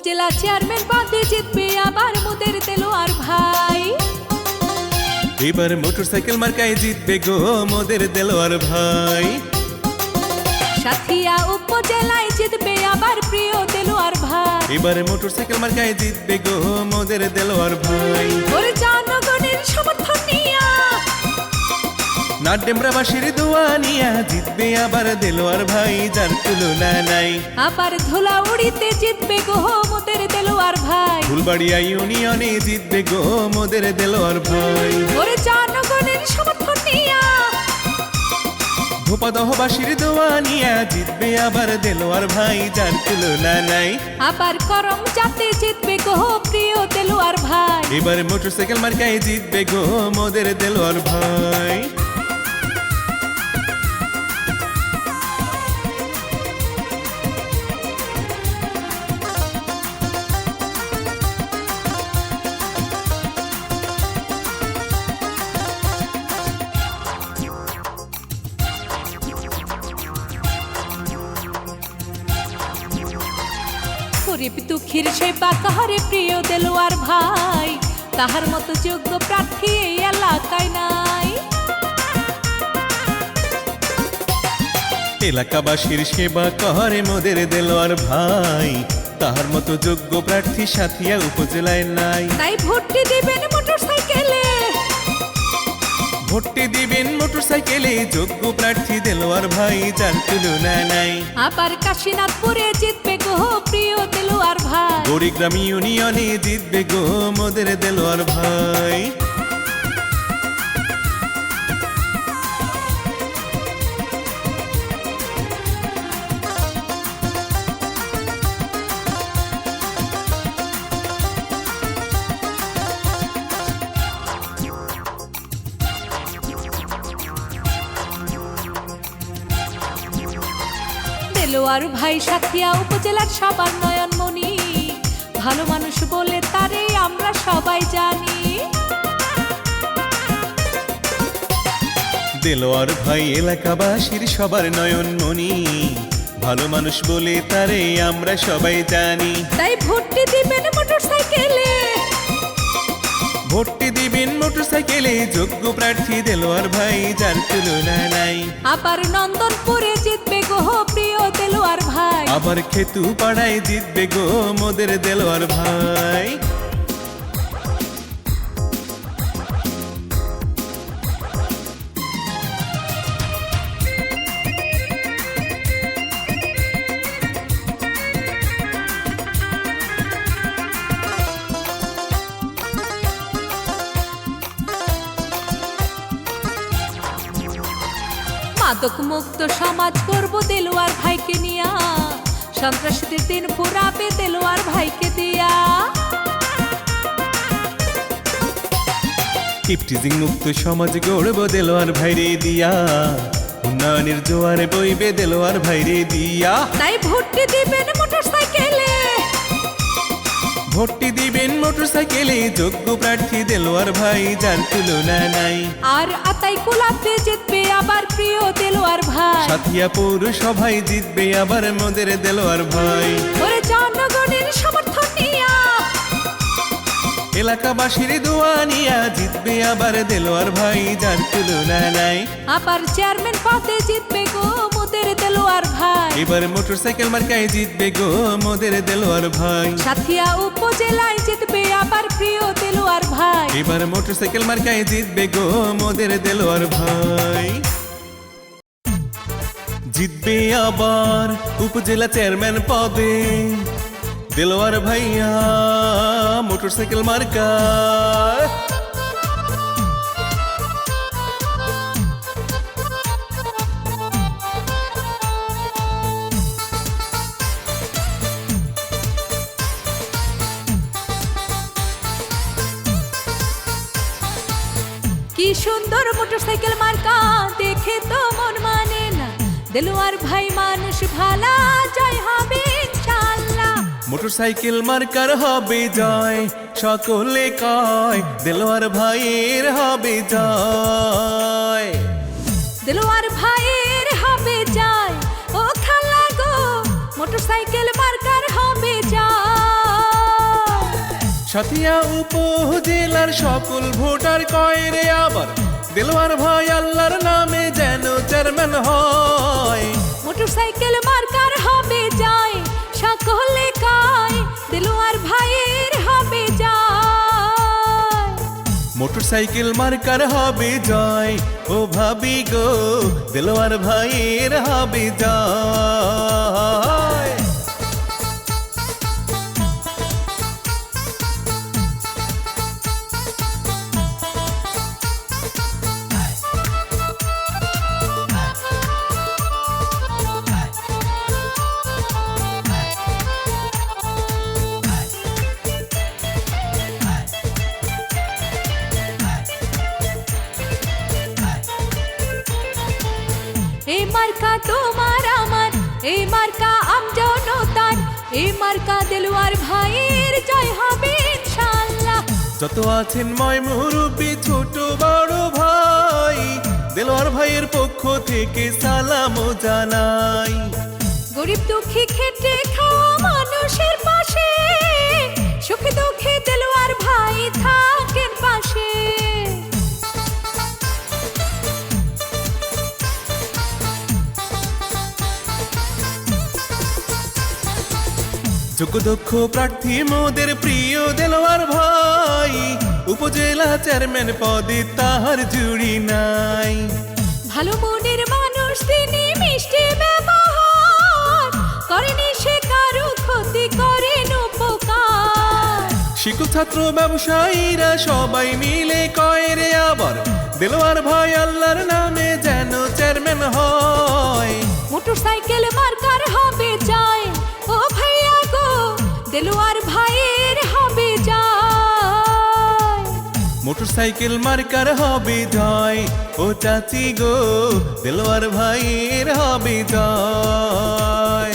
উপজেলা চেয়ারম্যান পদে জিতবে আবার মোদের দেলোয়ার ভাই। এবার মোটরসাইকেল মার্কায় জিতবে গো মোদের দেলোয়ার ভাই। সাথিয়া উপজেলায় জিতবে আবার প্রিয় দেলোয়ার ভাই। এবার মোটরসাইকেল মার্কায় জিতবে গো মোদের দেলোয়ার ভাই। ওর জনগণের সমর্থন নিয়া। নাড্ডেমরাবাসীর দোয়া নিয়া জিতবে আবার দেলোয়ার ভাই যার তুলনা নাই। আবার ধুলা উড়িতে জিতবে গো দেলোয়ার ভাই। ফুলবাড়িয়া ইউনিয়নে জিতবে গো মোদের দেলোয়ার ভাই। ওর জনগণের সমর্থন নিয়া ভোপাদহবাসীর দোয়া নিয়া জিতবে আবার দেলোয়ার ভাই যার তুলনা নাই। আবার করম যাতে জিতবে গো প্রিয় দেলোয়ার ভাই। এবার মোটরসাইকেল মার্কায় জিতবে গো মোদের দেলোয়ার ভাই। গরিব দুঃখীর সেবা কাহারে প্রিয় দেলোয়ার ভাই। তাহার মতো যোগ্য প্রার্থী এই এলাকায় নাই। এলাকাবাসীর সেবা করে মোদের দেলোয়ার ভাই। তাহার মতো যোগ্য প্রার্থী সাথিয়া উপজেলায় নাই। তাই ভোটটি দিবেন মোটর সাইকেলে ভোটটি দিবেন মোটরসাইকেলে যোগ্য প্রার্থী দেলোয়ার ভাই যার তুলনা নাই। আবার কাশীনাথপুরে জিতবে গো প্রিয় দেলোয়ার ভাই। গরিগ্রাম ইউনিয়নে জিতবে গো মোদের দেলোয়ার ভাই। দেলোয়ার ভাই সাথিয়া উপজেলার সবার নয়নমণি। ভালো মানুষ বলে তারে আমরা সবাই জানি। দেলোয়ার ভাই এলাকাবাসীর সবার নয়নমণি। ভালো মানুষ বলে তারে আমরা সবাই জানি। তাই ভোটটি দিবেন মোটর সাইকেলে ভোটটি দিবেন মোটরসাইকেলে যোগ্য প্রার্থী দেলোয়ার ভাই যার তুলনা নাই। আবার নন্দনপুরে জিতবে গো প্রিয় দেলোয়ার ভাই। আবার খেতু পাড়ায় জিতবে গো মোদের দেলোয়ার ভাই। মাদক মুক্ত সমাজ করব দেলোয়ার ভাইকে নিয়া। সন্ত্রাসীদের দিন পুরাবে দেলোয়ার ভাইকে দিয়া। কিপটিজিং মুক্ত সমাজ গড়ব দেলোয়ার ভাইরে দিয়া। উন্নয়নের জোয়ারে বইবে দেলোয়ার ভাইরে দিয়া। তাই ভর্তি দিবেন মোটর সাইকেলে ভোটটি দিবেন মোটরসাইকেলে যোগ্য প্রার্থী দেলোয়ার ভাই যার তুলনা নাই। আর আতাই কুলাতে জিতবে আবার প্রিয় দেলোয়ার ভাই। সাথিয়া পৌরসভায় জিতবে আবার মোদের দেলোয়ার ভাই। ওরে জনগণের সমর্থন নিয়া। এলাকাবাসীর দোয়া নিয়া জিতবে আবার দেলোয়ার ভাই যার তুলনা নাই। আবার চেয়ারম্যান পদে জিতবে গো। দেলোয়ার ভাই। এবার মোটরসাইকেল মার্কায় জিতবে গো মোদের দেলোয়ার ভাই। সাথিয়া উপজেলায় জিতবে আবার প্রিয় দেলোয়ার ভাই। এবার মোটরসাইকেল মার্কায় জিতবে গো মোদের দেলোয়ার ভাই। জিতবে আবার উপজেলা চেয়ারম্যান পদে দেলোয়ার ভাইয়া মোটরসাইকেল মার্কা। কি সুন্দর মোটরসাইকেল মার্কা দেখে তো মন মানে না। দেলোয়ার ভাই মানুষ ভালা জয় হবে ইনশাআল্লাহ। মোটরসাইকেল মার্কার হবে জয় সকলে কয় দেলোয়ার ভাইয়ের হবে জয়। দেলোয়ার ভাইয়ের হবে জয় ও খালা গো মোটরসাইকেল সাথিয়া উপজেলার সকল ভোটার কয় রে আবার? দেলোয়ার ভাই আল্লাহর নামে যেন চেয়ারম্যান হয়। মোটরসাইকেল মার্কার হবে যায় সকলে কায় দেলোয়ার ভাইয়ের হবে যায়। মোটরসাইকেল মার্কার হবে জয় ও ভাবি গো দেলোয়ার ভাইয়ের হবে জয় এই মার্কা তোমার আমার এই মার্কা আমজনতার এই মার্কা দেলোয়ার ভাইয়ের জয় হবে ইনশাআল্লাহ। যত আছেন ময় মুরব্বী ছোট বড় ভাই দেলোয়ার ভাইয়ের পক্ষ থেকে সালাম জানাই। গরিব দুঃখী খেটে খাওয়া মানুষের পাশে সুখে দুঃখে দেলোয়ার ভাই থাকেন পাশে। যোগ্য দক্ষ প্রার্থী মোদের প্রিয় দেলোয়ার ভাই। উপজেলা চেয়ারম্যান পদে তাহার জুড়ি নাই। ভালো মনের মানুষ তিনি মিষ্টি ব্যবহার। করেনি সে কারও ক্ষতি করেন উপকার। শিক্ষক ছাত্র ব্যবসায়ীরা সবাই মিলে কয় রে আবার দেলোয়ার ভাই আল্লাহর নামে যেন চেয়ারম্যান হয়। মোটরসাইকেল মার্কার হবে যায় মোটরসাইকেল মার্কার হবে জয়। ও চাচি গো দেলোয়ার ভাইয়ের হবে জয়।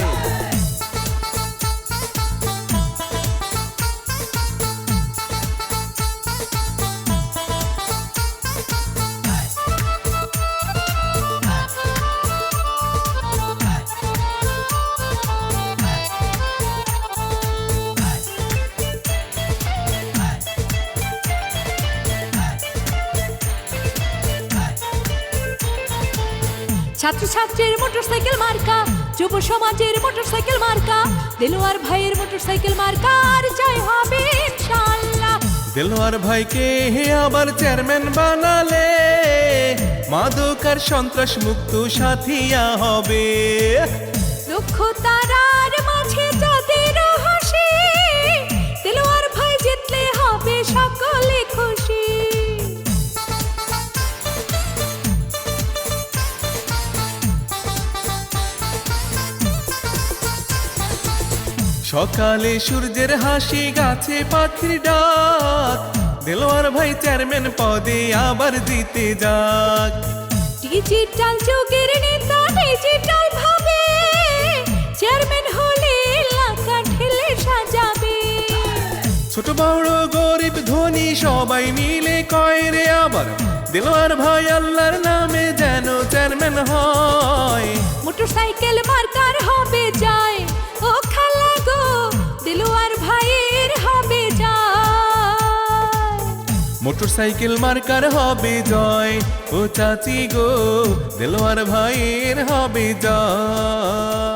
ছাত্রছাত্রীর মোটরসাইকেল মার্কা যুব সমাজের মোটরসাইকেল মার্কা দেলোয়ার ভাইয়ের মোটরসাইকেল মার্কা আর জয় হবে ইনশাআল্লাহ। দেলোয়ার ভাইকে আবার চেয়ারম্যান বানালে মাদকার সন্ত্রাস মুক্ত সাথিয়া হবে। লক্ষ্য তারার সকালে সূর্যের হাসি গাছে পাখির ডাক। দেলোয়ার ভাই চেয়ারম্যান পদে আবার জিতে যাক। ডিজিটাল যুগের নেতা ডিজিটাল ভাবে। চেয়ারম্যান হলে এলাকা ঢেলে সাজাবে। ছোট বড় গরিব ধনী সবাই মিলে কয় রে আবার? দেলোয়ার ভাই আল্লাহর নামে যেন চেয়ারম্যান হয়। মোটরসাইকেল মার্কার মোটরসাইকেল মার্কার হবে জয়। ও চাচি গো দেলোয়ার ভাইয়ের হবে জয়।